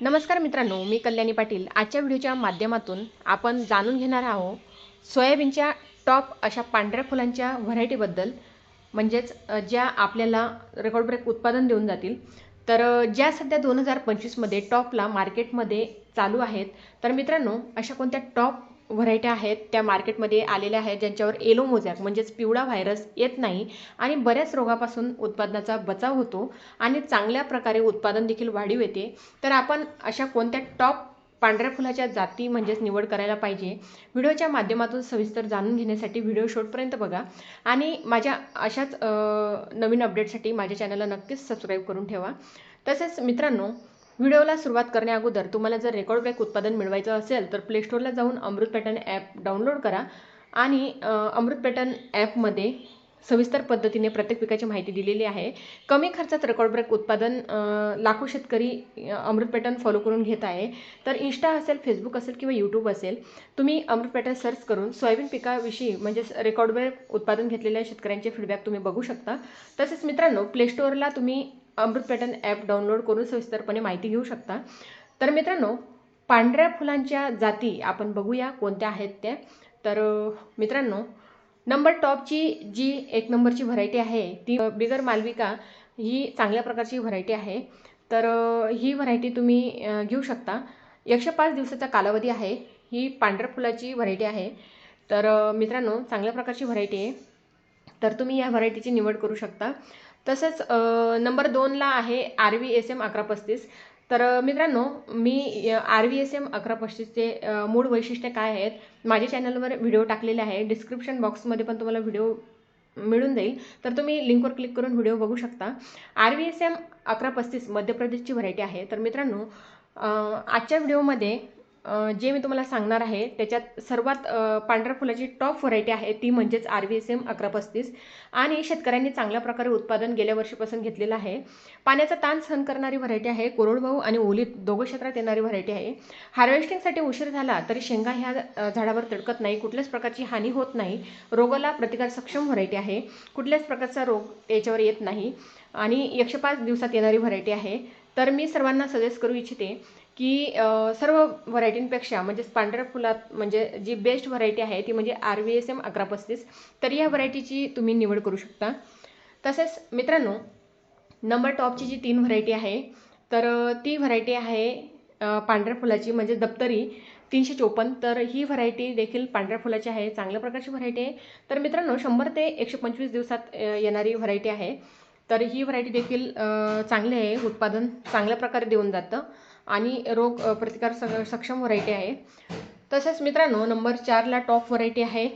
नमस्कार मित्रांनो मी कल्याणी पाटील. आजच्या व्हिडिओच्या माध्यमातून आपण जाणून घेणार आहोत सोयाबीनच्या टॉप अशा पांढऱ्या फुलांच्या व्हरायटीबद्दल. म्हणजेच ज्या आपल्याला रेकॉर्ड ब्रेक उत्पादन देऊन जातील. तर ज्या सध्या दोन हजार पंचवीसमध्ये टॉपला मार्केटमध्ये चालू आहेत तर मित्रांनो अशा कोणत्या टॉप व्हरायट्या आहेत त्या मार्केटमध्ये आलेल्या आहेत ज्यांच्यावर एलो मोझॅक म्हणजेच पिवळा व्हायरस येत नाही आणि बऱ्याच रोगापासून उत्पादनाचा बचाव होतो आणि चांगल्या प्रकारे उत्पादन देखील वाढीव येते. तर आपण अशा कोणत्या टॉप पांढऱ्या फुलाच्या जाती म्हणजेच निवड करायला पाहिजे? व्हिडिओच्या माध्यमातून सविस्तर जाणून घेण्यासाठी व्हिडिओ शॉर्टपर्यंत बघा. आणि माझ्या अशाच नवीन अपडेटसाठी माझ्या चॅनलला नक्कीच सबस्क्राईब करून ठेवा. तसेच मित्रांनो व्हिडिओला सुरुवात करण्याअगोदर तुम्हाला जर रेकॉर्ड ब्रेक उत्पादन मिळवायचं असेल तर प्ले स्टोअरला जाऊन अमृत पॅटर्न ॲप डाउनलोड करा आणि अमृत पॅटर्न ॲपमध्ये सविस्तर पद्धतीने प्रत्येक पिकाची माहिती दिलेली आहे. कमी खर्चात रेकॉर्ड ब्रेक उत्पादन लाखो शेतकरी अमृत पॅटर्न फॉलो करून घेत आहे. तर इन्स्टा असेल फेसबुक असेल किंवा यूट्यूब असेल तुम्ही अमृत पॅटर्न सर्च करून सोयाबीन पिकाविषयी म्हणजेच रेकॉर्ड ब्रेक उत्पादन घेतलेल्या शेतकऱ्यांचे फीडबॅक तुम्ही बघू शकता. तसेच मित्रांनो प्ले स्टोअरला तुम्ही अमृत पॅटर्न ॲप डाउनलोड करून सविस्तरपणे माहिती घेऊ शकता. तर मित्रांनो पांढऱ्या फुलांच्या जाती आपण बघूया कोणत्या आहेत त्या. तर मित्रांनो नंबर टॉपची जी एक नंबरची व्हरायटी आहे ती बिगर मालविका ही चांगल्या प्रकारची व्हरायटी आहे. तर ही व्हरायटी तुम्ही घेऊ शकता. एकशे पाच दिवसाचा कालावधी आहे ही पांढऱ्या फुलाची व्हरायटी आहे. तर मित्रांनो चांगल्या प्रकारची व्हरायटी आहे. तर तुम्ही या व्हरायटीची निवड करू शकता. तसंच नंबर दोनला आहे आर व्ही एस एम अकरा पस्तीस. तर मित्रांनो मी आर व्ही एस एम अकरा पस्तीसचे मूळ वैशिष्ट्य काय आहेत माझ्या चॅनलवर व्हिडिओ टाकलेले आहे. डिस्क्रिप्शन बॉक्समध्ये पण तुम्हाला व्हिडिओ मिळून जाईल. तर तुम्ही लिंकवर क्लिक करून व्हिडिओ बघू शकता. आर व्ही एस एम अकरा पस्तीस मध्य प्रदेशची व्हरायटी आहे. तर मित्रांनो आजच्या व्हिडिओमध्ये जे मी तुम्हाला सांगणार आहे त्याच्यात सर्वात पांढऱ्या फुलाची टॉप व्हरायटी आहे ती म्हणजेच आर व्ही एस एम अकरा पस्तीस. आणि शेतकऱ्यांनी चांगल्या प्रकारे उत्पादन गेल्या वर्षीपासून घेतलेलं आहे. पाण्याचा ताण सहन करणारी व्हरायटी आहे कोरडभाऊ आणि ओलीत दोघं क्षेत्रात येणारी व्हरायटी आहे. हार्वेस्टिंगसाठी उशीर झाला तरी शेंगा ह्या झाडावर तडकत नाही कुठल्याच प्रकारची हानी होत नाही. रोगाला प्रतिकार सक्षम व्हरायटी आहे. कुठल्याच प्रकारचा रोग याच्यावर येत नाही. आणि एकशे पाच दिवसात येणारी व्हरायटी आहे. तर मी सर्वांना सजेस्ट करू इच्छिते की सर्व व्हरायटींपेक्षा म्हणजेच पांढऱ्या फुलात म्हणजे जी बेस्ट व्हरायटी आहे ती म्हणजे आर व्ही एस एम अकरा पस्तीस तर या व्हरायटीची तुम्ही निवड करू शकता. तसेच मित्रांनो नंबर टॉपची जी तीन व्हरायटी आहे तर ती व्हरायटी आहे पांढऱ्या फुलाची म्हणजे दप्तरी तीनशे चोपन्न तर ही व्हरायटी देखील पांढऱ्या फुलाची आहे चांगल्या प्रकारची व्हरायटी आहे. तर मित्रांनो शंभर ते एकशे पंचवीस दिवसात येणारी व्हरायटी आहे. तर ही व्हरायटी देखील चांगली आहे. उत्पादन चांगल्या प्रकारे देऊन जातं. आणि रोग प्रतिकार स सक्षम व्हरायटी आहे. तसेच मित्रांनो नंबर चारला टॉप व्हरायटी आहे.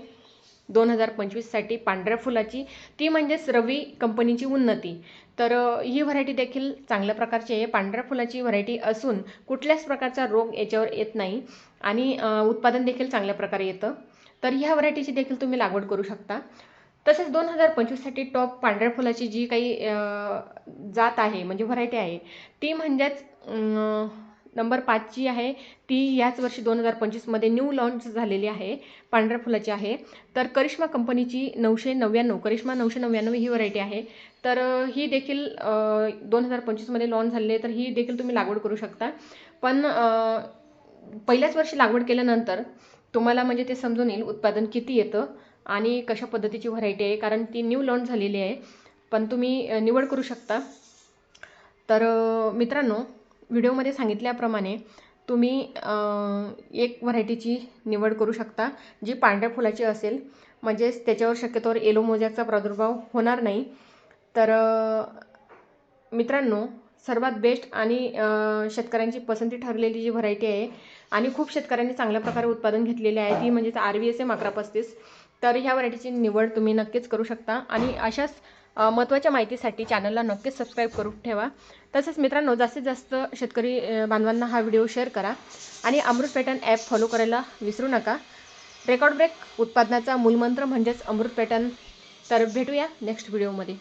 दोन हजार पंचवीससाठी पांढऱ्या फुलाची. ती म्हणजेच रवी कंपनीची उन्नती. तर ही व्हरायटी देखील चांगल्या प्रकारची आहे. पांढऱ्या फुलाची व्हरायटी असून कुठल्याच प्रकारचा रोग याच्यावर येत नाही. आणि उत्पादन देखील चांगल्या प्रकारे येतं. तर ह्या व्हरायटीची देखील तुम्ही लागवड करू शकता. तसेच दोन हजार पंचवीससाठी टॉप पांढऱ्या फुलाची जी काही जात आहे म्हणजे व्हरायटी आहे ती म्हणजेच नंबर पाचची आहे ती याच वर्षी दोन हजार पंचवीसमध्ये न्यू लॉन्च झालेली आहे पांढऱ्या फुलाची आहे. तर करिश्मा कंपनीची नऊशे नव्याण्णव करिश्मा नऊशे नव्याण्णव ही व्हरायटी आहे. तर ही देखील दोन हजार पंचवीसमध्ये लॉन्च झालेली आहे तर ही देखील तुम्ही लागवड करू शकता. पण पहिल्याच वर्षी लागवड केल्यानंतर तुम्हाला म्हणजे ते समजून येईल उत्पादन किती येतं. आणि कशा पद्धतीची व्हरायटी आहे कारण ती न्यू लॉन्च झालेली आहे. पण तुम्ही निवड करू शकता. तर मित्रांनो व्हिडिओमध्ये सांगितल्याप्रमाणे तुम्ही एक व्हरायटीची निवड करू शकता जी पांढऱ्या फुलाची असेल. म्हणजेच त्याच्यावर शक्यतोवर येलो मोजॅकचा प्रादुर्भाव होणार नाही. तर मित्रांनो सर्वात बेस्ट आणि शेतकऱ्यांची पसंती ठरलेली जी व्हरायटी आहे आणि खूप शेतकऱ्यांनी चांगल्या प्रकारे उत्पादन घेतलेले आहे ती म्हणजेच आर व्ही एस एम अकरा पस्तीस. तर ह्या व्हरायटीची निवड तुम्ही नक्कीच करू शकता. आणि अशाच महत्त्वाच्या माहितीसाठी चॅनलला नक्कीच सबस्क्राईब करून ठेवा. तसेच मित्रांनो जास्तीत जास्त शेतकरी बांधवांना हा व्हिडिओ शेअर करा. आणि अमृत पॅटर्न ॲप फॉलो करायला विसरू नका. रेकॉर्ड ब्रेक उत्पादनाचा मूलमंत्र म्हणजेच अमृत पॅटर्न. तर भेटूया नेक्स्ट व्हिडिओमध्ये.